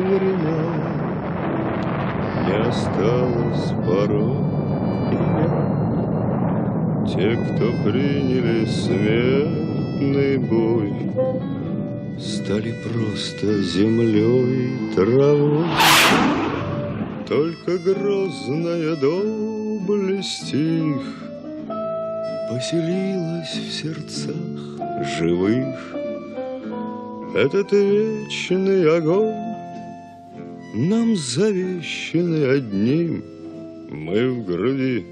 времен Не осталось порой. Те, кто приняли смертный бой, Стали просто землей травой. Только грозная доблесть их Поселилась в сердцах живых. Этот вечный огонь Нам завещанный одним Мы в груди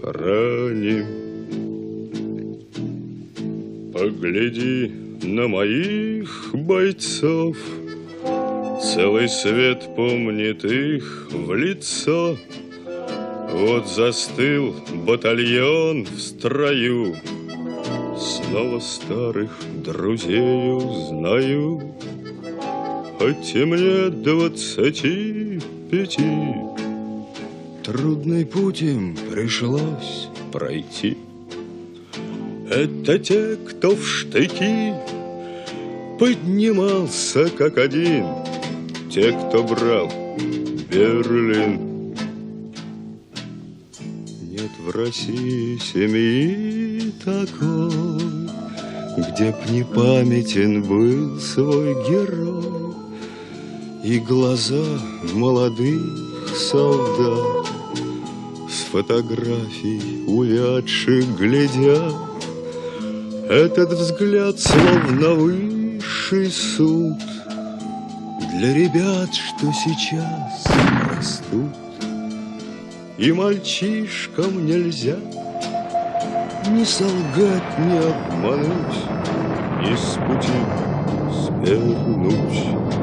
храним. Погляди на моих бойцов, Целый свет помнит их в лицо. Вот застыл батальон в строю, Снова старых друзей узнаю, И мне двадцати пяти, Трудный путь им пришлось пройти. Это те, кто в штыки поднимался как один, Те, кто брал Берлин. Нет в России семьи такой, Где б не памятен был свой герой, И глаза молодых солдат С фотографий увядших глядят, Этот взгляд словно высший суд Для ребят, что сейчас растут. И мальчишкам нельзя Ни солгать, ни обмануть, Ни с пути свернуть.